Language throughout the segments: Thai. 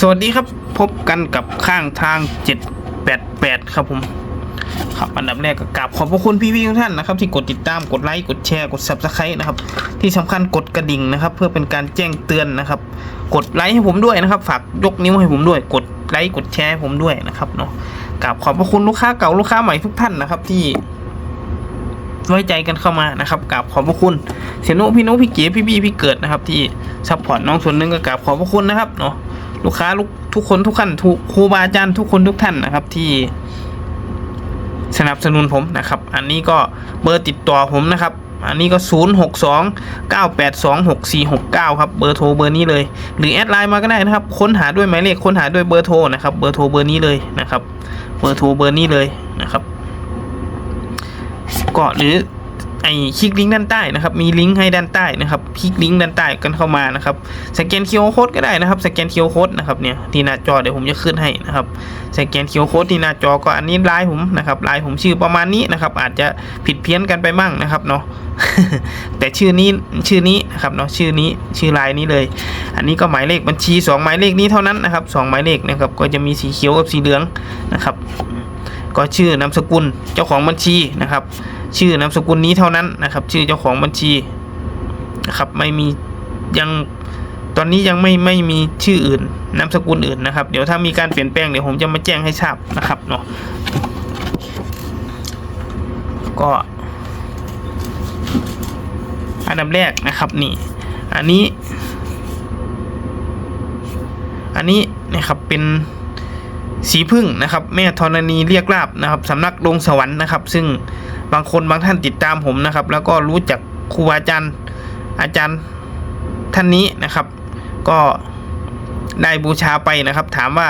สวัสดีครับพบกันกับข้างทาง 788 ครับผมครับอันดับแรกก็กราบขอบพระคุณพี่ๆทุกท่านนะครับที่กดติดตามกดไลค์กดแชร์กด subscribe นะครับที่สำคัญกดกระดิ่งนะครับ เพื่อเป็นการแจ้งเตือนนะครับ กดไลค์ให้ผมด้วยนะครับ ฝากยกนิ้วให้ผมด้วย กดไลค์กดแชร์ให้ผมด้วยนะครับเนาะกราบขอบพระคุณลูกค้าเก่าลูกค้าใหม่ทุกท่านนะครับที่ไว้ใจกันเข้ามานะครับกราบขอบพระคุณเสียนุพี่นุพี่เก๋พี่บี้พี่เกิดนะครับ ที่ซัพพอร์ตน้องส่วนหนึ่งก็กราบขอบพระคุณนะครับเนาะ ลูกค้าลูกทุกคนทุกท่านทุกครูบาอาจารย์ทุกคนทุกท่านนะครับที่สนับสนุนผมนะครับ อันนี้ก็เบอร์ติดต่อผมนะครับ อันนี้ก็ 0 6 2 9 8 2 6 4 6 9 ครับ เบอร์โทรเบอร์นี้เลย หรือแอดไลน์มาก็ได้นะครับ ค้นหาด้วยหมายเลข ค้นหาด้วยเบอร์โทรนะครับ เบอร์โทรเบอร์นี้เลยนะครับ เบอร์โทรเบอร์นี้เลยนะครับ ก็หรือ ไอคลิกลิงก์ด้านใต้นะครับ มีลิงก์ให้ด้านใต้นะครับ คลิกลิงก์ด้านใต้กันเข้ามานะครับ สแกนคิวโค้ดก็ได้นะครับ สแกนคิวโค้ดนะครับเนี่ยที่หน้าจอเดี๋ยวผมจะขึ้นให้นะครับ สแกนคิวโค้ดที่หน้าจอก็อันนี้ไลน์ผมนะครับไลน์ผมชื่อประมาณนี้นะครับ อาจจะผิดเพี้ยนกันไปมั่งนะครับเนาะ แต่ชื่อนี้ชื่อนี้นะครับเนาะชื่อนี้ชื่อไลน์นี้เลย อันนี้ก็หมายเลขบัญชีสองหมายเลขนี้เท่านั้นนะครับสองหมายเลขนะครับ ก็จะมีสีเขียวกับสีเหลืองนะครับ ก็ชื่อนามสกุลเจ้าของบัญชีนะครับ ชื่อนามสกุลนี้เท่านั้นนะครับ ชื่อเจ้าของบัญชีนะครับไม่มียังตอนนี้ยังไม่ไม่มีชื่ออื่นนามสกุลอื่นนะครับ เดี๋ยวถ้ามีการเปลี่ยนแปลงเดี๋ยวผมจะมาแจ้งให้ทราบนะครับเนาะก็อันดับแรกนะครับนี่ อันนี้ อันนี้นะครับเป็น สีพึ่งนะครับ แม่ธรณีเรียกลาบนะครับสำนักลงสวรรค์นะครับ ซึ่งบางคนบางท่านติดตามผมนะครับ แล้วก็รู้จักครูอาจารย์อาจารย์ท่านนี้นะครับ ก็ได้บูชาไปนะครับ ถามว่า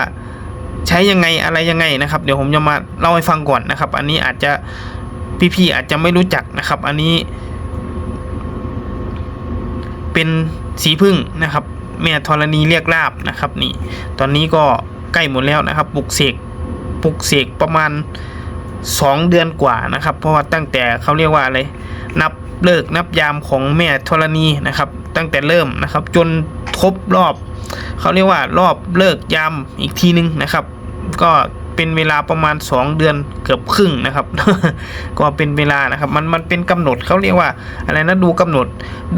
ใช้ยังไงอะไรยังไงนะครับ เดี๋ยวผมจะมาเล่าให้ฟังก่อนนะครับ อันนี้อาจจะพี่ๆอาจจะไม่รู้จักนะครับ อันนี้ เป็นสีพึ่งนะครับแม่ธรณีเรียกลาบนะครับ นี่ ตอนนี้ก็ ใกล้หมดแล้วนะครับปลุกเสกปลุกเสกประมาณ 2 เดือนกว่านะครับ เพราะว่าตั้งแต่เขาเรียกว่าอะไรนับเลิกนับยามของแม่ธรณีนะครับ ตั้งแต่เริ่มนะครับ จนครบรอบเขาเรียกว่ารอบเลิกยามอีกทีนึงนะครับ ก็เป็นเวลาประมาณ 2 เดือนเกือบครึ่งนะครับ ก็เป็นเวลานะครับ มันมันเป็นกำหนดเขาเรียกว่าอะไรนะดูกำหนด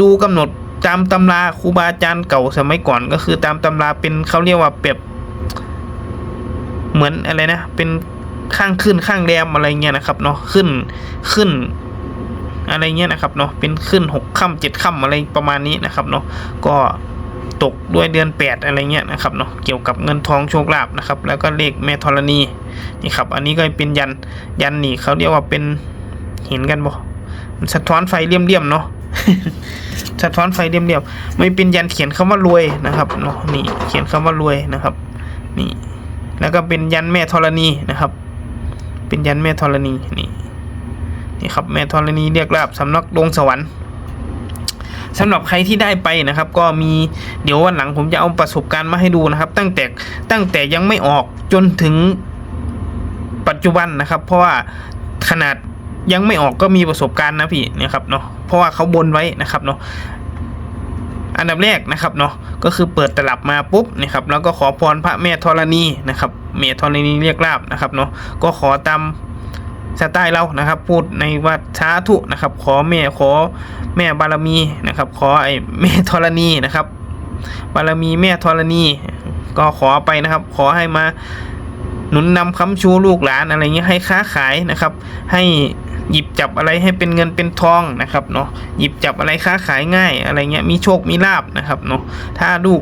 ดูกำหนดตามตำราครูบาอาจารย์เก่าสมัยก่อนก็คือตามตำราเป็นเขาเรียกว่าเปรียบ เหมือนอะไรนะ เป็นข้างขึ้นข้างแรมอะไรเงี้ยนะครับเนาะขึ้นขึ้นอะไรเงี้ยนะครับเนาะเป็นขึ้นหกค่ำเจ็ดค่ำอะไรประมาณนี้นะครับเนาะก็ตกด้วยเดือนแปดอะไรเงี้ยนะครับเนาะเกี่ยวกับเงินทองโชคลาภนะครับแล้วก็เลขแม่ธรณีนี่ครับอันนี้ก็เป็นยันยันนี่เขาเรียกว่าเป็นเห็นกันบ่มันสะท้อนไฟเลี่ยมๆเนาะสะท้อนไฟเลี่ยมๆไม่เป็นยันเขียนคำว่ารวยนะครับเนาะนี่เขียนคำว่ารวยนะครับ นี่ แล้วก็เป็นยันแม่ธรณีนะครับ เป็นยันแม่ธรณีนี่นี่ครับแม่ธรณีเรียกลาบสำนักดงสวรรค์สำหรับใครที่ได้ไปนะครับ ก็มีเดี๋ยววันหลังผมจะเอาประสบการณ์มาให้ดูนะครับ ตั้งแต่ตั้งแต่ยังไม่ออกจนถึงปัจจุบันนะครับ เพราะว่าขนาดยังไม่ออกก็มีประสบการณ์นะพี่เนี่ยครับเนาะเพราะว่าเขาบนไว้นะครับเนาะ อันดับแรกนะครับเนาะก็คือเปิดตลับมาปุ๊บนะครับแล้วก็ขอพรพระแม่ธรณีนะครับแม่ธรณีเรียกลาบนะครับเนาะก็ขอตามสไตล์เรานะครับ พูดในวัดสาธุนะครับ ขอแม่ขอแม่บารมีนะครับ ขอไอ้แม่ธรณีนะครับ บารมีแม่ธรณี ก็ขอไปนะครับ ขอให้มา หนุนนำคำชูลูกหลานอะไรเงี้ยให้ค้าขายนะครับ ให้หยิบจับอะไรให้เป็นเงินเป็นทองนะครับเนาะหยิบจับอะไรค้าขายง่ายอะไรเงี้ยมีโชคมีลาบนะครับเนาะถ้าลูก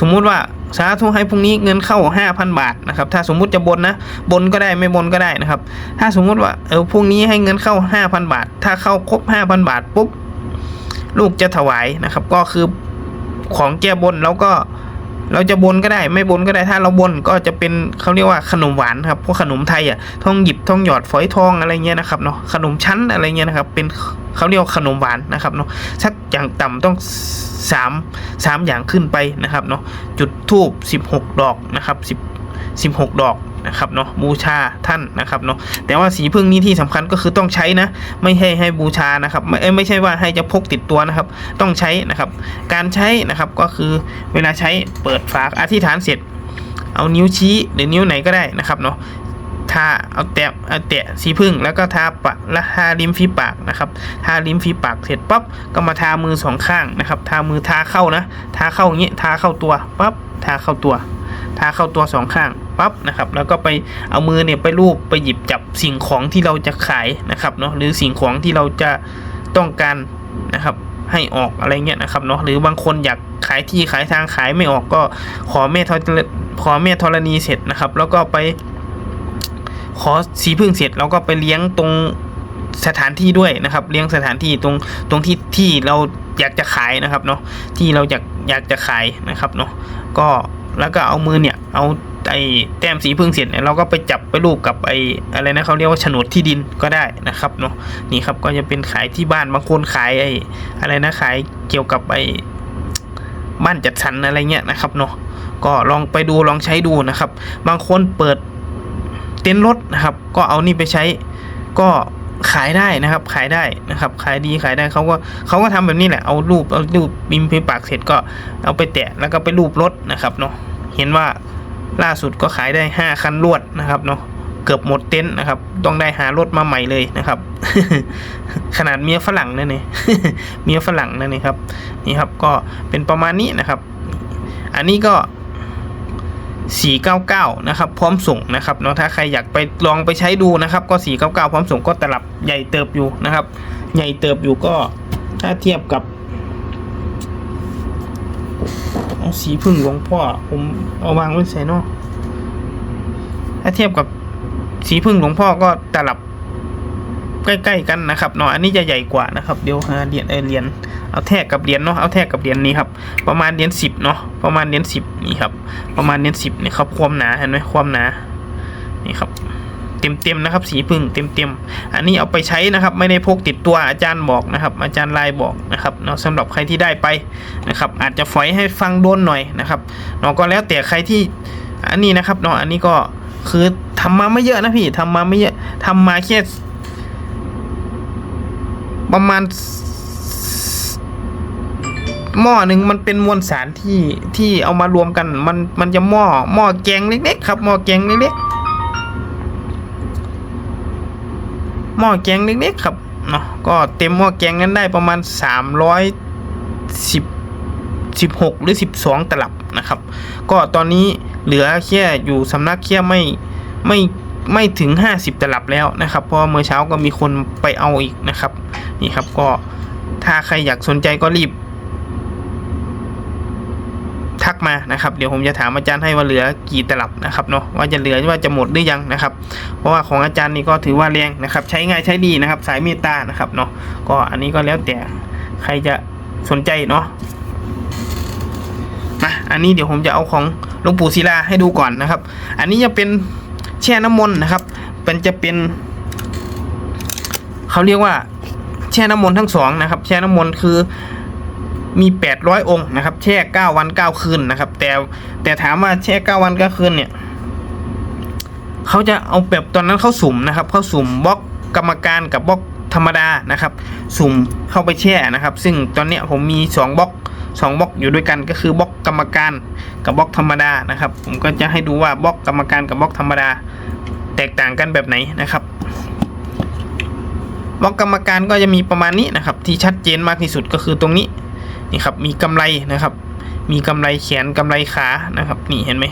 สมมุติว่าสาธุให้พรุ่งนี้เงินเข้าห้าพันบาทนะครับถ้าสมมุติจะบนนะบนก็ได้ไม่บนก็ได้นะครับ ถ้าสมมุติว่าเออพรุ่งนี้ให้เงินเข้าห้าพันบาท ถ้าเข้าครบห้าพันบาทปุ๊บลูกจะถวายนะครับ ก็คือของแก้บนแล้วก็ เราจะบนก็ได้ไม่บนก็ได้ถ้าเราบนก็จะเป็นเขาเรียกว่าขนมหวานครับพวกขนมไทยอะทองหยิบทองหยอดฝอยทองอะไรเงี้ยนะครับเนาะขนมชั้นอะไรเงี้ยนะครับ เป็นเขาเรียกว่าขนมหวานนะครับเนาะสักอย่างต่ำต้องสามสามอย่างขึ้นไปนะครับเนาะจุดทูบสิบหกดอกนะครับสิ บสิบหกดอกนะครับเนาะบูชาท่านนะครับเนาะแต่ว่าสีพึ่งนี้ที่สำคัญก็คือต้องใช้นะไม่ให้ให้บูชานะครับไม่ไม่ใช่ว่าให้จะพกติดตัวนะครับ ต้องใช้นะครับ การใช้นะครับก็คือเวลาใช้เปิดฝาอธิษฐานเสร็จ เอานิ้วชี้หรือนิ้วไหนก็ได้นะครับเนาะทาเอาแตะเอาแตะสีพึ่งแล้วก็ทาปะแล้วทาริมฝีปากนะครับทาริมฝีปากเสร็จปั๊บก็มาทามือสองข้างนะครับ ทามือทาเข้านะ ทาเข้าอย่างนี้ทาเข้าตัวปั๊บทาเข้าตัว ทาเข้าตัวสองข้างปั๊บนะครับแล้วก็ไปเอามือเนี่ยไปรูปไปหยิบจับสิ่งของที่เราจะขายนะครับเนาะหรือสิ่งของที่เราจะต้องการนะครับให้ออกอะไรเงี้ยนะครับเนาะหรือบางคนอยากขายที่ขายทางขายไม่ออกก็ขอแม่ธรขอแม่ธรณีเสร็จนะครับ แล้วก็ไป ขอสีพึ่งเสร็จเราก็ไปเลี้ยงตรงสถานที่ด้วยนะครับ เลี้ยงสถานที่ตรงตรงที่ที่เราอยากจะขายนะครับเนาะที่เราอยากอยากจะขายนะครับเนาะก็ แล้วก็เอามือเนี่ยเอาไอ้แต้มสีพึ่งเสร็จเนี่ยเราก็ไปจับไปรูปกับไอ้อะไรนะเขาเรียกว่าโฉนดที่ดินก็ได้นะครับเนาะนี่ครับก็จะเป็นขายที่บ้านบางคนขายไอ้อะไรนะขายเกี่ยวกับไอ้บ้านจัดสรรอะไรเงี้ยนะครับเนาะก็ลองไปดูลองใช้ดูนะครับ บางคนเปิดเต็นท์รถนะครับ ก็เอานี่ไปใช้ก็ ขายได้นะครับ ขายได้นะครับ ขายดีขายได้เขาก็เขาก็ทำแบบนี้แหละเอารูปเอารูปบิมพิปากเสร็จก็เอาไปแตะแล้วก็ไปรูปรถนะครับเนาะเห็นว่าล่าสุดก็ขายได้ห้าคันรวดนะครับเนาะเกือบหมดเต็นท์นะครับ ต้องได้หารถมาใหม่เลยนะครับ ขนาดเมียฝรั่งนั่นเองเมียฝรั่งนั่นเองครับ นี่ครับก็เป็นประมาณนี้นะครับ อันนี้ก็ 499 นะครับ พร้อมส่งนะครับเนาะถ้าใครอยากไปลองไปใช้ดูนะครับ ก็ 499 พร้อมส่งก็ตลับใหญ่เติบอยู่นะครับ ใหญ่เติบอยู่ก็ถ้าเทียบกับเอาสีพึ่งหลวงพ่อผมเอาวางไว้ใส่เนอกถ้าเทียบกับสีพึ่งหลวงพ่อก็ตลับ ใกล้ๆกันนะครับเนาะอันนี้จะใหญ่กว่านะครับเดี๋ยวหาเหรียญเออเหรียญเอาแทกกับเหรียญเนาะเอาแทกกับเหรียญนี้ครับประมาณเหรียญสิบเนาะประมาณเหรียญสิบนี่ครับประมาณเหรียญสิบนี่ครับความหนาเห็นไหมความหนานี่ครับเต็มเต็มๆนะครับสีพึ่งเต็มเต็มๆอันนี้เอาไปใช้นะครับ ไม่ได้พกติดตัวอาจารย์บอกนะครับ อาจารย์ลายบอกนะครับเนาะสำหรับใครที่ได้ไปนะครับ อาจจะฝอยให้ฟังโดนหน่อยนะครับเนาะก็แล้วแต่ใครที่อันนี้นะครับเนาะอันนี้ก็คือทำมาไม่เยอะนะพี่ทำมาไม่เยอะทำมาแค่ ประมาณ หม้อหนึ่งมันเป็นมวลสารที่ที่เอามารวมกัน มันมันจะหม้อหม้อแกงเล็กๆครับหม้อแกงเล็กๆหม้อแกงเล็กๆครับเนาะก็เต็มหม้อแกงนั้นได้ประมาณสามร้อยสิบสิบหกหรือสิบสองตลับนะครับ ก็ตอนนี้เหลือแค่อยู่สำนักแค่ไม่ไม่ ไม่ถึงห้าสิบตลับแล้วนะครับ เพราะเมื่อเช้าก็มีคนไปเอาอีกนะครับ นี่ครับก็ถ้าใครอยากสนใจก็รีบ ทักมานะครับ เดี๋ยวผมจะถามอาจารย์ให้ว่าเหลือกี่ตลับนะครับเนาะว่าจะเหลือว่าจะหมดหรือยังนะครับ เพราะว่าของอาจารย์นี่ก็ถือว่าแรงนะครับ ใช้ง่ายใช้ดีนะครับ สายเมตตานะครับเนาะก็อันนี้ก็แล้วแต่ใครจะสนใจเนาะมาอันนี้เดี๋ยวผมจะเอาของหลวงปู่ศิลาให้ดูก่อนนะครับ อันนี้จะเป็น แช่น้ำมนต์นะครับ เป็นจะเป็นเขาเรียกว่า แช่น้ำมนต์ทั้งสองนะครับ แช่น้ำมนต์คือมี800องค์นะครับ แช่9วัน9คืนนะครับ แต่แต่ถามว่าแช่9วัน9คืนเนี่ยเขาจะเอาแบบตอนนั้นเขาสุ่มนะครับเขาสุ่มบล็อกกรรมการกับบล็อกธรรมดานะครับ สุ่มเข้าไปแช่นะครับ ซึ่งตอนเนี้ยผมมี2บล็อก 2บล็อกอยู่ด้วยกันก็คือบล็อกกรรมการกับบล็อกธรรมดานะครับ ผมก็จะให้ดูว่าบล็อกกรรมการกับบล็อกธรรมดา แตกต่างกันแบบไหนนะครับบล็อกกรรมการก็จะมีประมาณนี้นะครับ ที่ชัดเจนมากที่สุดก็คือตรงนี้นี่ครับมีกำไรนะครับ มีกำไรแขนกำไรขานะครับ นี่เห็นไหม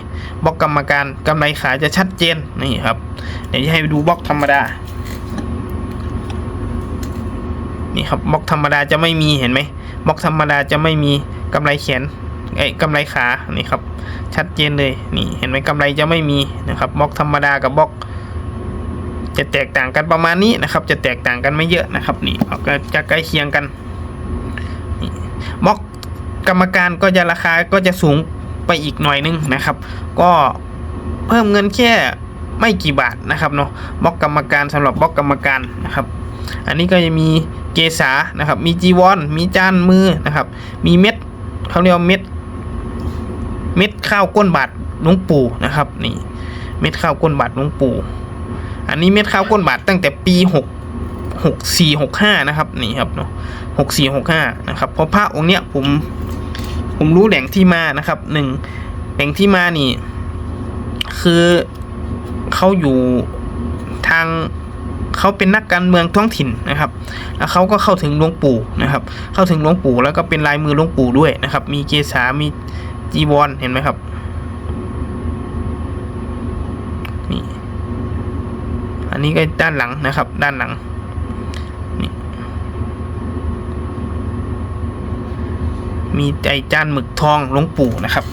บล็อกกรรมการกำไรขาจะชัดเจนนี่ครับเดี๋ยวจะให้ดูบล็อกธรรมดา นี่ครับบล็อกธรรมดาจะไม่มีเห็นไหมบล็อกธรรมดาจะไม่มีกำไรแขนไอ้กำไรขานี่ครับชัดเจนเลยนี่เห็นไหมกำไรจะไม่มีนะครับบล็อกธรรมดากับบล็อก จะแตกต่างกันประมาณนี้นะครับ จะแตกต่างกันไม่เยอะนะครับ นี่ก็จะใกล้เคียงกันบล็อกกรรมการก็จะราคาก็จะสูงไปอีกหน่อยนึงนะครับ ก็เพิ่มเงินแค่ไม่กี่บาทนะครับเนาะบล็อกกรรมการสำหรับบล็อกกรรมการนะครับ อันนี้ก็จะมีเกษานะครับ มีจีวร มีจานมือนะครับ มีเม็ดเขาเรียกว่าเม็ด เม็ดข้าวก้นบาทหลวงปู่นะครับ นี่ เม็ดข้าวก้นบาทหลวงปู่ อันนี้เม็ดข้าวก้นบาทตั้งแต่ปีหกหกสี่หกห้านะครับ นี่ครับเนาะหกสี่หกห้านะครับ เพราะพระองค์เนี้ยผม ผมรู้แหล่งที่มานะครับหนึ่งแหล่งที่มานี่ คือเขาอยู่ทาง เขาเป็นนักการเมืองท้องถิ่นนะครับแล้วเขาก็เข้าถึงหลวงปู่นะครับ เข้าถึงหลวงปู่แล้วก็เป็นลายมือหลวงปู่ด้วยนะครับ มีเกษามีจีวรเห็นไหมครับนี่อันนี้ก็ด้านหลังนะครับ ด้านหลังนี่มีไอจานหมึกทองหลวงปู่นะครับ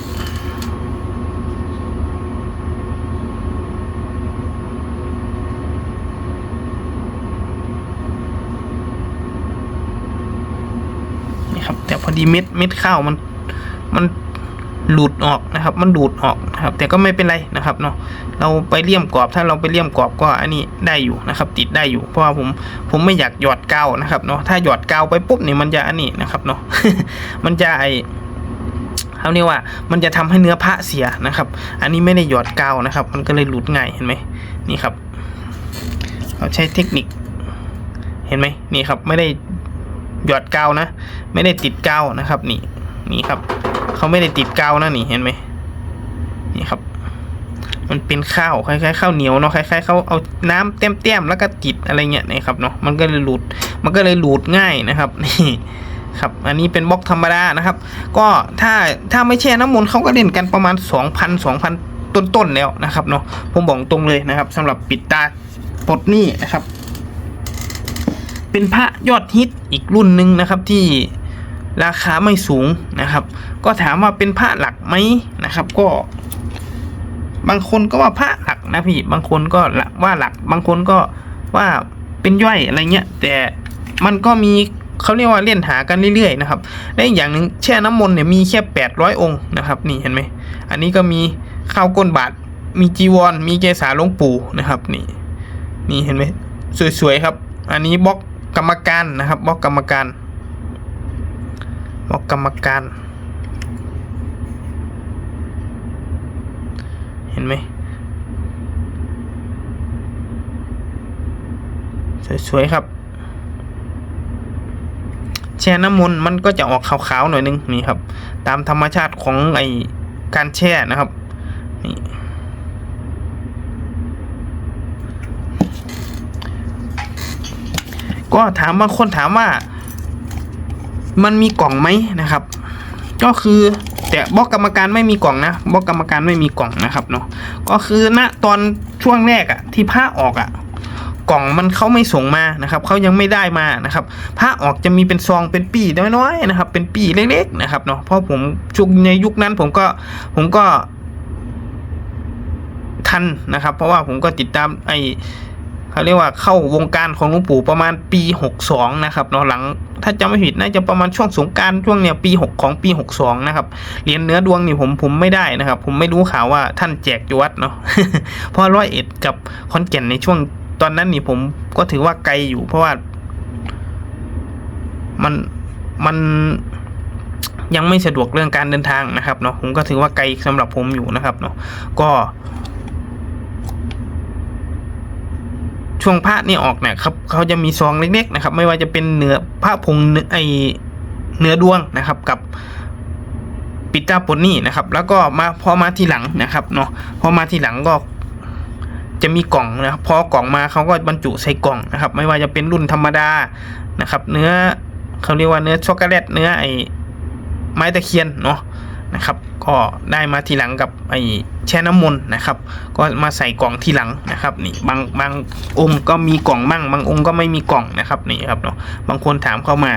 นี่ครับ แต่พอ ดีเม็ดเม็ดข้าวมันมันหลุดออกนะครับ มันดูดออกนะครับ แต่ก็ไม่เป็นไรนะครับเนาะเราไปเลี่ยมกรอบถ้าเราไปเลี่ยมกรอบก็อันนี้ได้อยู่นะครับ ติดได้อยู่ เพราะว่าผมผมไม่อยากหยอดกาวนะครับเนาะถ้าหยอดกาวไปปุ๊บเนี่ยมันจะอันนี้นะครับเนาะมันจะไอเขาเรียกว่ามันจะทำให้เนื้อพระเสียนะครับ อันนี้ไม่ได้หยอดกาวนะครับ มันก็เลยหลุดง่ายเห็นไหมนี่ครับเราใช้เทคนิค เห็นไหมนี่ครับ ไม่ได้ หยอดกาวนะ ไม่ได้ติดกาวนะครับนี่นี่ครับเขาไม่ได้ติดกาวนะนี่เห็นไหมนี่ครับ มันเป็นข้าวคล้ายๆข้าวเหนียวเนาะคล้ายๆเขาเอาน้ำเต็มๆแล้วก็ติดอะไรเงี้ยนะครับเนาะมันก็เลยหลุดมันก็เลยหลุดง่ายนะครับนี่ครับอันนี้เป็นบล็อกธรรมดานะครับ ก็ถ้าถ้าไม่แช่น้ำมนต์เขาก็เล่นกันประมาณ 2,000 2,000 ต้นๆแล้วนะครับเนาะผมบอกตรงเลยนะครับสำหรับปิดตาปลดหนี้นะครับ เป็นพระยอดฮิตอีกรุ่นหนึ่งนะครับที่ราคาไม่สูงนะครับ ก็ถามว่าเป็นพระหลักไหมนะครับ ก็ บางคนก็ว่าพระหลักนะพี่ บางคนก็ว่าหลัก บางคนก็ว่าเป็นย่อยอะไรเงี้ย แต่มันก็มีเขาเรียกว่าเล่นหากันเรื่อยๆนะครับและอีกอย่างหนึ่งแช่น้ำมนต์เนี่ยมีแค่แปดร้อยองค์นะครับ นี่เห็นไหมอันนี้ก็มีข้าวก้นบาท มีจีวร มีเกสาหลวงปู่นะครับ นี่ นี่เห็นไหมสวยๆครับ อันนี้บล็อก กรรมการนะครับบล็อกกรรมการบล็อกกรรมการ เห็นไหมสวยๆครับ แช่น้ำมนต์มันก็จะออกขาวๆหน่อยนึงนี่ครับ ตามธรรมชาติของไอการแช่นะครับนี่ ก็ถามบางคนถามว่า มันมีกล่องไหมนะครับ ก็คือแต่บล็อกกรรมการไม่มีกล่องนะบล็อกกรรมการไม่มีกล่องนะครับเนาะก็คือณตอนช่วงแรกอะที่ผ้าออกอะกล่องมันเขาไม่ส่งมานะครับเขายังไม่ได้มานะครับผ้าออกจะมีเป็นซองเป็นปีน้อยๆนะครับ เป็นปีเล็กๆนะครับเนาะเพราะผมช่วงในยุคนั้นผมก็ผมก็ทันนะครับ เพราะว่าผมก็ติดตามไอ เขาเรียกว่าเข้าวงการของหลวงปู่ประมาณปีหกสองนะครับเนาะหลังถ้าจำไม่ผิดน่าจะประมาณช่วงสงการช่วงเนี้ยปีหกของปีหกสองนะครับเหรียญเนื้อดวงนี่ผมผมไม่ได้นะครับ ผมไม่รู้ข่าวว่าท่านแจกอยู่วัดเนาะเพราะร้อยเอ็ดกับคอนแก่นในช่วงตอนนั้นนี่ผมก็ถือว่าไกลอยู่ เพราะว่า มันมันยังไม่สะดวกเรื่องการเดินทางนะครับเนาะผมก็ถือว่าไกลสำหรับผมอยู่นะครับเนาะก็ ช่วงพระนี่ออกเนี่ยครับเขาจะมีซองเล็กๆนะครับ ไม่ว่าจะเป็นเนื้อพระผงเนื้อไอเนื้อดวงนะครับกับปิดตาปนนี่นะครับ แล้วก็มาพอมาทีหลังนะครับเนาะพอมาทีหลังก็จะมีกล่องนะครับพอกล่องมาเขาก็บรรจุใส่กล่องนะครับ ไม่ว่าจะเป็นรุ่นธรรมดานะครับ เนื้อเขาเรียกว่าเนื้อช็อกโกแลตเนื้อไอไม้ตะเคียนเนาะ นะครับ ก็ได้มาทีหลังกับไอ้แช่น้ำมนต์นะครับ ก็มาใส่กล่องทีหลังนะครับนี่บางบางองค์ก็มีกล่องมั่ง บางองค์ก็ไม่มีกล่องนะครับนี่ครับเนาะบางคนถามเข้ามา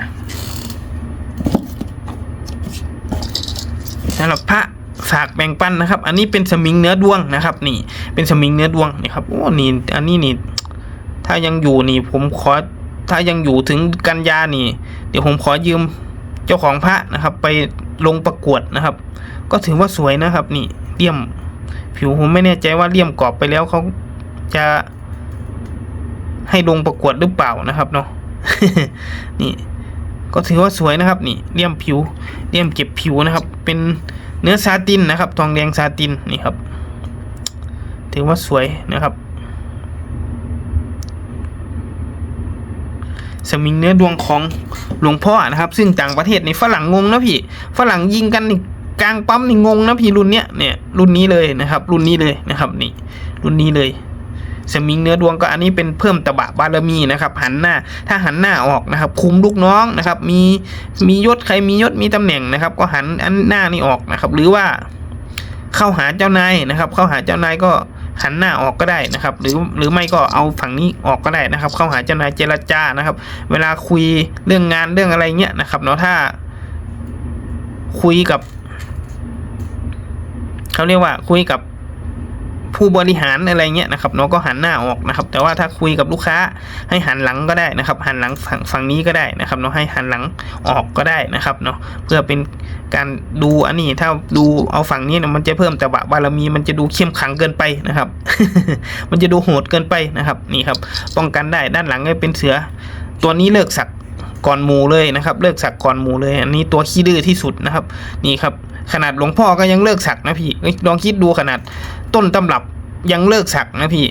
สำหรับพระฝากแบ่งปันนะครับ อันนี้เป็นสมิงเนื้อดวงนะครับ นี่เป็นสมิงเนื้อดวงนี่ครับโอ้นี่อันนี้นี่ถ้ายังอยู่นี่ผมขอถ้ายังอยู่ถึงกันยานี่ เดี๋ยวผมขอยืมเจ้าของพระนะครับ ไป ลงประกวดนะครับ ก็ถือว่าสวยนะครับ นี่เลี่ยมผิวผมไม่แน่ใจว่าเลี่ยมกรอบไปแล้วเขาจะให้ลงประกวดหรือเปล่านะครับเนาะนี่ก็ถือว่าสวยนะครับ นี่เลี่ยมผิวเลี่ยมเก็บผิวนะครับ เป็นเนื้อซาตินนะครับ ทองแดงซาตินนี่ครับ ถือว่าสวยนะครับ สมิงเนื้อดวงของหลวงพ่อนะครับ ซึ่งต่างประเทศในฝรั่งงงนะพี่ ฝรั่งยิงกันนี่กลางปั๊มนี่งงนะพี่รุ่นเนี้ยเนี่ยรุ่นนี้เลยนะครับ รุ่นนี้เลยนะครับนี่รุ่นนี้เลยสมิงเนื้อดวงก็อันนี้เป็นเพิ่มตะบะบารมีนะครับหันหน้าถ้าหันหน้าออกนะครับ คุมลูกน้องนะครับ มีมียศใครมียศมีตำแหน่งนะครับ ก็หันอันหน้านี่ออกนะครับ หรือว่าเข้าหาเจ้านายนะครับ เข้าหาเจ้านายก็ หันหน้าออกก็ได้นะครับ หรือหรือไม่ก็เอาฝั่งนี้ออกก็ได้นะครับ เข้าหาเจ้านายเจรจานะครับ เวลาคุยเรื่องงานเรื่องอะไรเงี้ยนะครับเนาะถ้า คุยกับเขาเรียกว่าคุยกับ ผู้บริหารอะไรเงี้ยนะครับเนาะก็หันหน้าออกนะครับ แต่ว่าถ้าคุยกับลูกค้าให้หันหลังก็ได้นะครับ หันหลังฝั่งฝั่งนี้ก็ได้นะครับเนาะให้หันหลังออกก็ได้นะครับเนาะเพื่อเป็นการดูอันนี้ถ้าดูเอาฝั่งนี้เนี่ยมันจะเพิ่มแต่บะบารมีมันจะดูเข้มขังเกินไปนะครับ มันจะดูโหดเกินไปนะครับนี่ครับป้องกันได้ด้านหลังก็เป็นเสือ ตัวนี้เลิกสักก่อนหมูเลยนะครับ เลิกสักก่อนหมูเลย อันนี้ตัวขี้ดื้อที่สุดนะครับ นี่ครับ ขนาดหลวงพ่อก็ยังเลิกสักนะพี่ลองคิดดูขนาด ต้นตำรับยังเลิกสักนะพี่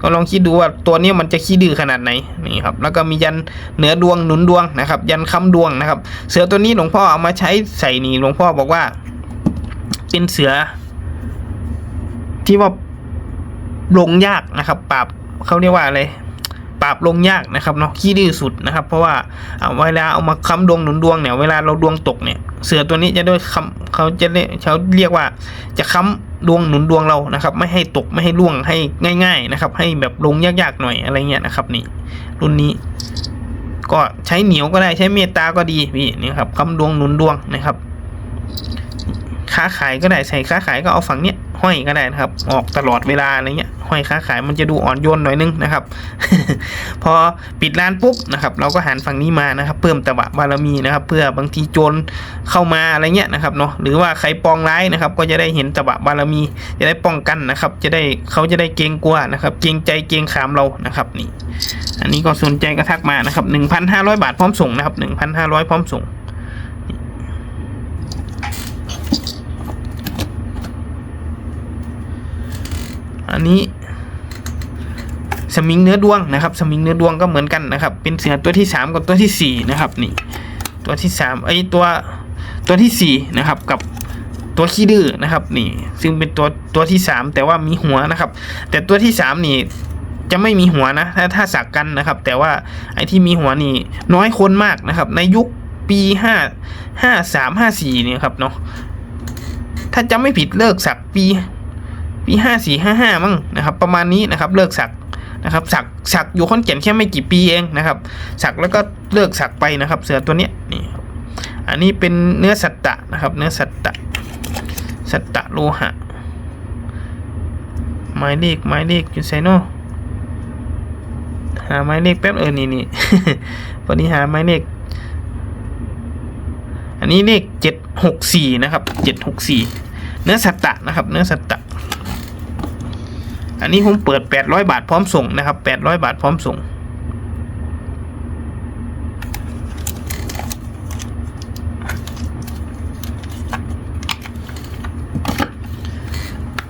ก็ลองคิดดูว่าตัวนี้มันจะขี้ดื้อขนาดไหนนี่ครับ แล้วก็มียันเหนือดวงหนุนดวงนะครับ ยันค้ำดวงนะครับ เสือตัวนี้หลวงพ่อเอามาใช้ใส่นี่หลวงพ่อบอกว่า เป็นเสือ ที่ว่าลงยากนะครับ ปราบเขาเรียกว่าอะไรปราบลงยากนะครับเนาะขี้ดื้อสุดนะครับ เพราะว่าเอาเวลาเอามาค้ำดวงหนุนดวงเนี่ยเวลาเราดวงตกเนี่ย เสือตัวนี้จะด้วยคำ เขาจะเรียกเขาเรียกว่าจะค้ำดวงหนุนดวงเรานะครับ ไม่ให้ตกไม่ให้ล่วงให้ง่าย ๆนะครับ ให้แบบลงยากๆหน่อยอะไรเงี้ยนะครับ นี่รุ่นนี้ ก็ใช้เหนียวก็ได้ใช้เมตตาก็ดีพี่นี่ครับค้ำดวงหนุนดวงนะครับ ค้าขายก็ได้ใส่ค้าขายก็เอาฝั่งเนี้ยห้อยก็ได้นะครับ ออกตลอดเวลาอะไรเงี้ยห้อยค้าขายมันจะดูอ่อนโยนหน่อยนึงนะครับ พอปิดร้านปุ๊บนะครับเราก็หันฝั่งนี้มานะครับ เพิ่มตะบะบารมีนะครับ เพื่อบางทีโจรเข้ามาอะไรเงี้ยนะครับเนาะหรือว่าใครปองร้ายนะครับ ก็จะได้เห็นตะบะบารมีจะได้ป้องกันนะครับ จะได้เขาจะได้เกรงกลัวนะครับเกรงใจเกรงขามเรานะครับนี่ อันนี้ก็สนใจก็ทักมานะครับหนึ่งพันห้าร้อยบาทพร้อมส่งนะครับหนึ่งพันห้าร้อยพร้อมส่ง อันนี้สมิงเนื้อดวงนะครับสมิงเนื้อดวงก็เหมือนกันนะครับ เป็นเสือตัวที่สามกับตัวที่สี่นะครับนี่ตัวที่สามไอ้ตัวตัวที่สี่นะครับกับตัวขี้ดื้อนะครับนี่ซึ่งเป็นตัวตัวที่สามแต่ว่ามีหัวนะครับ แต่ตัวที่สามนี่จะไม่มีหัวนะถ้าถ้าสักกันนะครับ แต่ว่าไอ้ที่มีหัวนี่น้อยคนมากนะครับ ในยุคปีห้าห้าสามห้าสี่เนี่ยครับเนาะถ้าจำไม่ผิดเลิกสักปี ปีห้าสี่ห้าห้ามั้งนะครับประมาณนี้นะครับเลิกสักนะครับสักสักอยู่ค้นเกียนแค่ไม่กี่ปีเองนะครับ สักแล้วก็เลิกสักไปนะครับ เสือตัวเนี้ยนี่อันนี้เป็นเนื้อสัตตะนะครับ เนื้อสัตตะสัตตะโลหะหมายเลขหมายเลขอยู่ไซโนหาหมายเลขแป๊บเออนี่นี่พอดีหาหมายเลขอันนี้เลขเจ็ดหกสี่นะครับเจ็ดหกสี่เนื้อสัตตะนะครับ เนื้อสัตตะ อันนี้ผมเปิดแปดร้อยบาทพร้อมส่งนะครับแปดร้อยบาทพร้อมส่ง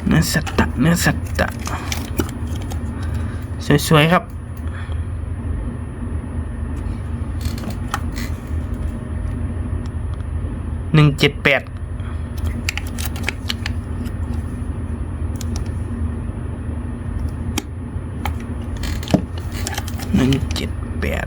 เนื้อสัตตะเนื้อสัตตะสวย ๆ ครับหนึ่งเจ็ดแปด นึ่งเจ็ดแปด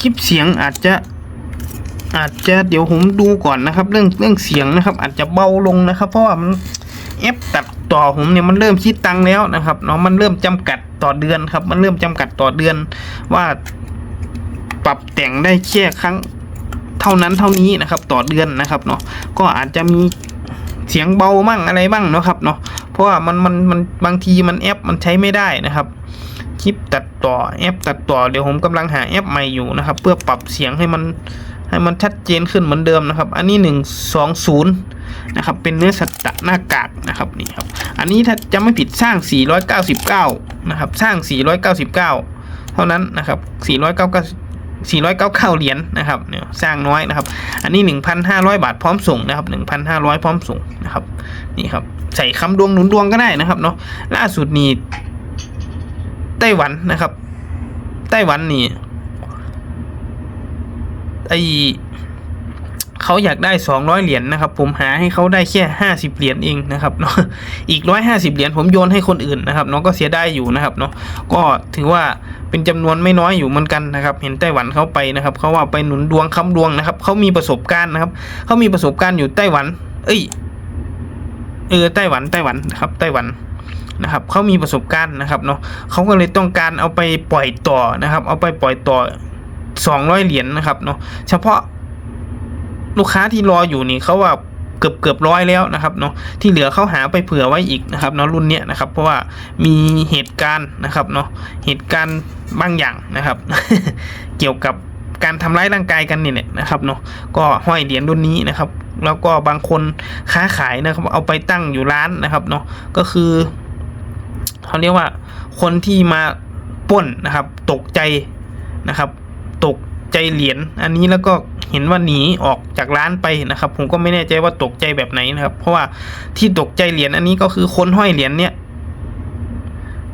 คลิปเสียงอาจจะอาจจะเดี๋ยวผมดูก่อนนะครับ เรื่องเรื่องเสียงนะครับ อาจจะเบาลงนะครับ เพราะว่ามันแอปตัดต่อผมเนี่ยมันเริ่มคิดตังแล้วนะครับเนาะมันเริ่มจำกัดต่อเดือนครับ มันเริ่มจำกัดต่อเดือนว่าปรับแต่งได้แค่ครั้ง เท่านั้นเท่านี้นะครับต่อเดือนนะครับเนาะก็อาจจะมีเสียงเบามั่งอะไรบ้างเนาะครับเนาะเพราะว่ามันมันมันบางทีมันแอปมันใช้ไม่ได้นะครับคลิปตัดต่อแอปตัดต่อเดี๋ยวผมกำลังหาแอปใหม่อยู่นะครับ เพื่อปรับเสียงให้มันให้มันชัดเจนขึ้นเหมือนเดิมนะครับ อันนี้หนึ่งสองศูนย์นะครับเป็นเนื้อสัตตะหน้ากากนะครับนี่ครับอันนี้ถ้าจะไม่ผิดสร้าง 499นะครับสร้าง 499 เท่านั้นนะครับ499 499 เหรียญนะครับเนี่ยสร้างน้อยนะครับ อันนี้ 1,500 บาทพร้อมส่งนะครับ 1,500 พร้อมส่งนะครับนี่ครับใส่คำดวงหนุนดวงก็ได้นะครับเนาะล่าสุดนี่ไต้หวันนะครับ ไต้หวันนี่ไอ เขาอยากได้สองร้อยเหรียญนะครับ ผมหาให้เขาได้แค่ห้าสิบเหรียญเองนะครับเนาะอีกร้อยห้าสิบเหรียญผมโยนให้คนอื่นนะครับเนาะก็เสียได้อยู่นะครับเนาะก็ถือว่าเป็นจำนวนไม่น้อยอยู่เหมือนกันนะครับ เห็นไต้หวันเขาไปนะครับเขาว่าไปหนุนดวงค้ำดวงนะครับเขามีประสบการณ์นะครับเขามีประสบการณ์อยู่ไต้หวัน เอ้ยเออไต้หวันไต้หวันนะครับไต้หวันนะครับเขามีประสบการณ์นะครับเนาะเขาก็เลยต้องการเอาไปปล่อยต่อนะครับ เอาไปปล่อยต่อสองร้อยเหรียญนะครับเนาะเฉพาะ ลูกค้าที่รออยู่นี่เขาว่าเกือบเกือบร้อยแล้วนะครับเนาะที่เหลือเขาหาไปเผื่อไว้อีกนะครับเนาะรุ่นเนี้ยนะครับ เพราะว่ามีเหตุการณ์นะครับเนาะเหตุการณ์บางอย่างนะครับ เกี่ยวกับการทำร้ายร่างกายกันนี่แหละนะครับเนาะก็ห้อยเหรียญรุ่นนี้นะครับ แล้วก็บางคนค้าขายนะครับ เอาไปตั้งอยู่ร้านนะครับเนาะก็คือเขาเรียกว่าคนที่มาป้นนะครับ ตกใจนะครับ ตก ใจเหรียญอันนี้แล้วก็เห็นว่าหนีออกจากร้านไปนะครับ ผมก็ไม่แน่ใจว่าตกใจแบบไหนนะครับ เพราะว่าที่ตกใจเหรียญอันนี้ก็คือคนห้อยเหรียญเนี่ย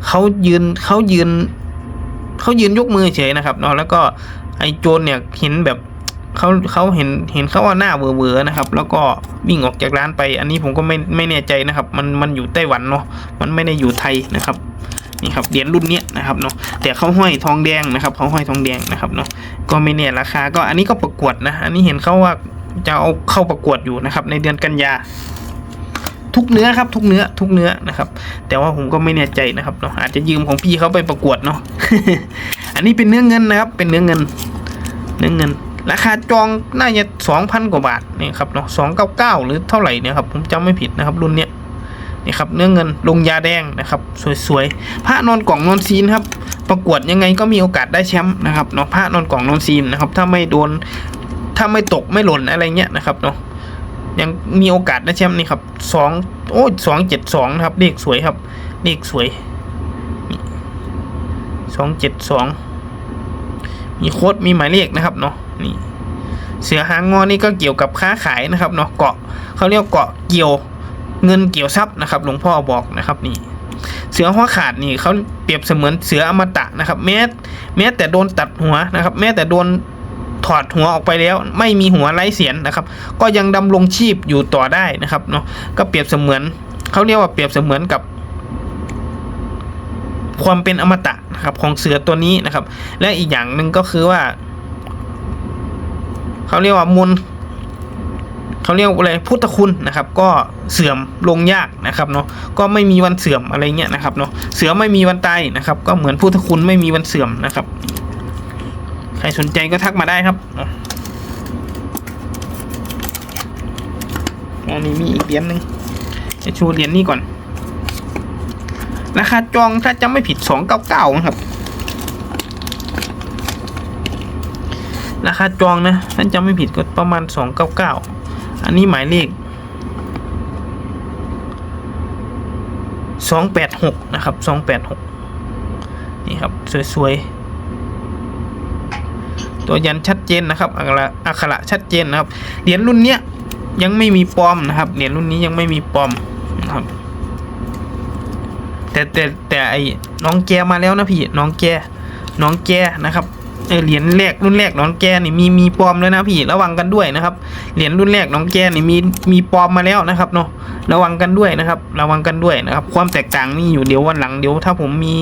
เขายืนเขายืนเขายืนยกมือเฉยนะครับเนาะแล้วก็ไอ้โจรเนี่ยเห็นแบบเขาเขาเห็นเห็นเขาว่าหน้าเวอร์ๆนะครับ แล้วก็วิ่งออกจากร้านไป อันนี้ผมก็ไม่ไม่แน่ใจนะครับ มันมันอยู่ไต้หวันเนาะมันไม่ได้อยู่ไทยนะครับ นี่ครับเหรียญรุ่นเนี้ยนะครับเนาะแต่เขาห้อยทองแดงนะครับเขาห้อยทองแดงนะครับเนาะก็ไม่แน่ราคาก็อันนี้ก็ประกวดนะอันนี้เห็นเขาว่าจะเอาเข้าประกวดอยู่นะครับ ในเดือนกันยา ทุกเนื้อครับทุกเนื้อทุกเนื้อนะครับ แต่ว่าผมก็ไม่แน่ใจนะครับเนาะอาจจะยืมของพี่เขาไปประกวดเนาะอันนี้เป็นเนื้อเงินนะครับ เป็นเนื้อเงิน เนื้อเงินราคาจองน่าจะสองพันกว่าบาทนี่ครับเนาะสองเก้าเก้าหรือเท่าไหร่เนี่ยครับผมจำไม่ผิดนะครับรุ่นเนี้ย นี่ครับเนื้อเงินลงยาแดงนะครับ สวยๆพระนอนกล่องนอนซีนครับประกวดยังไงก็มีโอกาสได้แชมป์นะครับเนาะพระนอนกล่องนอนซีนนะครับถ้าไม่โดนถ้าไม่ตกไม่หล่นอะไรเงี้ยนะครับเนาะยังมีโอกาสได้แชมป์นี่ครับสองโอ้สองเจ็ดสองนะครับเลขสวยครับเลขสวยสองเจ็ดสองมีโค้ดมีหมายเลขนะครับเนาะนี่เสือหางงอนี่ก็เกี่ยวกับค้าขายนะครับเนาะเกาะเขาเรียกเกาะเกี่ยว เงินเกี่ยวทรัพย์นะครับ หลวงพ่อบอกนะครับนี่ เสือหัวขาดนี่เขาเปรียบเสมือนเสืออมตะนะครับ แม้แม้แต่โดนตัดหัวนะครับ แม้แต่โดนถอดหัวออกไปแล้วไม่มีหัวไร้เสียนนะครับ ก็ยังดำรงชีพอยู่ต่อได้นะครับเนาะก็เปรียบเสมือนเขาเรียกว่าเปรียบเสมือนกับ ความเป็นอมตะนะครับของเสือตัวนี้นะครับ และอีกอย่างหนึ่งก็คือว่าเขาเรียกว่ามูล เขาเรียกว่าอะไรพุทธคุณนะครับ ก็เสื่อมลงยากนะครับเนาะก็ไม่มีวันเสื่อมอะไรเงี้ยนะครับเนาะเสือไม่มีวันตายนะครับ ก็เหมือนพุทธคุณไม่มีวันเสื่อมนะครับ ใครสนใจก็ทักมาได้ครับอันนี้มีอีกเหรียญหนึ่งจะชว์เหรียญนี้ก่อนราคาจองถ้าจำไม่ผิดสองเก้าเก้าครับราคาจองนะถ้าจำไม่ผิดก็ประมาณสองเก้าเก้า อันนี้หมายเลขสองแปดหกนะครับสองแปดหกนี่ครับ สวยๆ ตัวยันชัดเจนนะครับอักระอักขระชัดเจนนะครับ เหรียญรุ่นเนี้ยยังไม่มีปลอมนะครับ เหรียญรุ่นนี้ยังไม่มีปลอมนะครับ แต่แต่แต่ไอ้น้องแกมาแล้วนะพี่ น้องแกน้องแกนะครับ เอเหรียญแรกรุ่นแรกน้องแกนี่มีมีปลอมแล้วนะพี่ระวังกันด้วยนะครับเหรียญรุ่นแรกน้องแกนี่มีมีปลอมมาแล้วนะครับเนาะระวังกันด้วยนะครับ ระวังกันด้วยนะครับ ความแตกต่างมีอยู่เดี๋ยววันหลังเดี๋ยวถ้าผมมี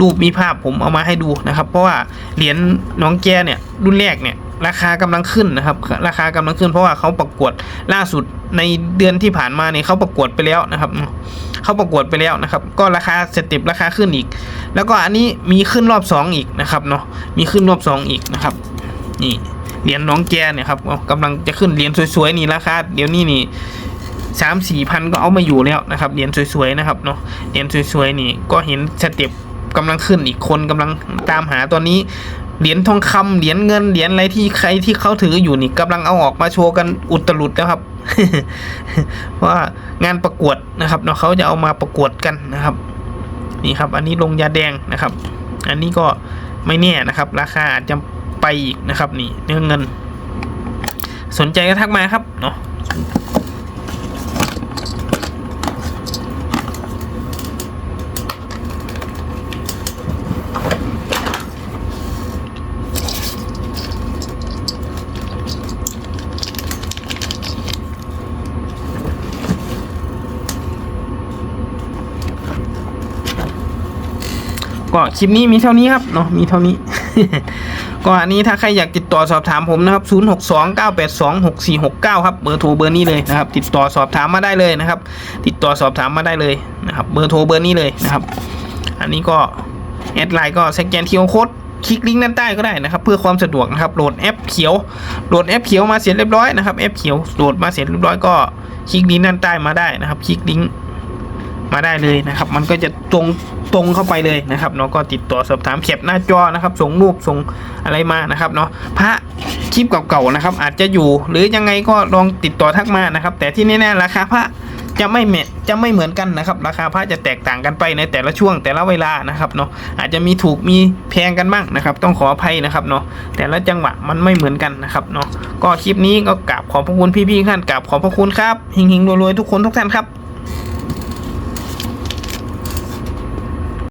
รูปมีภาพผมเอามาให้ดูนะครับ เพราะว่าเหรียญน้องแกเนี่ยรุ่นแรกเนี่ย ราคากำลังขึ้นนะครับ ราคากำลังขึ้นเพราะว่าเขาประกวดล่าสุดในเดือนที่ผ่านมาเนี่ยเขาประกวดไปแล้วนะครับเขาประกวดไปแล้วนะครับ ก็ราคาสเต็ปราคาขึ้นอีก แล้วก็อันนี้มีขึ้นรอบสองอีกนะครับเนาะมีขึ้นรอบสองอีกนะครับ นี่เหรียญน้องแกเนี่ยครับกำลังจะขึ้นเหรียญสวยๆนี่ราคาเดี๋ยวนี้นี่สามสี่พันก็เอามาอยู่แล้วนะครับเหรียญสวยๆนะครับเนาะเหรียญสวยๆนี่ก็เห็นสเต็ปกำลังขึ้นอีกคนกำลังตามหาตัวนี้ เหรียญทองคำเหรียญเงินเหรียญอะไรที่ใครที่เขาถืออยู่นี่กำลังเอาออกมาโชว์กันอุตลุดนะครับ ว่างานประกวดนะครับเนาะเขาจะเอามาประกวดกันนะครับ นี่ครับ อันนี้ลงยาแดงนะครับ อันนี้ก็ไม่แน่นะครับ ราคาอาจจะไปอีกนะครับ นี่เนื้อเงิน สนใจก็ทักมาครับเนาะ ก็คลิปนี้มีเท่านี้ครับเนาะมีเท่านี้ ก็อันนี้ถ้าใครอยากติดต่อสอบถามผมนะครับ 0 6 2 9 8 2 6 4 6 9 ครับเบอร์โทรเบอร์นี้เลยนะครับ ติดต่อสอบถามมาได้เลยนะครับ ติดต่อสอบถามมาได้เลยนะครับ เบอร์โทรเบอร์นี้เลยนะครับ อันนี้ก็แอดไลน์ก็สแกนทีโอโค้ดคลิกลิงก์ด้านใต้ก็ได้นะครับ เพื่อความสะดวกนะครับโหลดแอปเขียวโหลดแอปเขียวมาเสร็จเรียบร้อยนะครับแอปเขียวโหลดมาเสร็จเรียบร้อยก็คลิกลิงก์ด้านใต้มาได้นะครับ คลิกลิงก์ มาได้เลยนะครับ มันก็จะตรงตรงเข้าไปเลยนะครับเนาะก็ติดต่อสอบถามแคปหน้าจอนะครับ ส่งรูปส่งอะไรมานะครับเนาะพระคลิปเก่าๆนะครับ อาจจะอยู่หรือยังไงก็ลองติดต่อทักมานะครับ แต่ที่แน่ๆราคาพระจะไม่เหมจะไม่เหมือนกันนะครับ ราคาพระจะแตกต่างกันไปในแต่ละช่วงแต่ละเวลานะครับเนาะอาจจะมีถูกมีแพงกันบ้างนะครับ ต้องขออภัยนะครับเนาะแต่ละจังหวะมันไม่เหมือนกันนะครับเนาะก็คลิปนี้ก็กราบขอบพระคุณพี่ๆท่านกราบขอบพระคุณครับเฮงๆรวยๆทุกคนทุกท่านครับ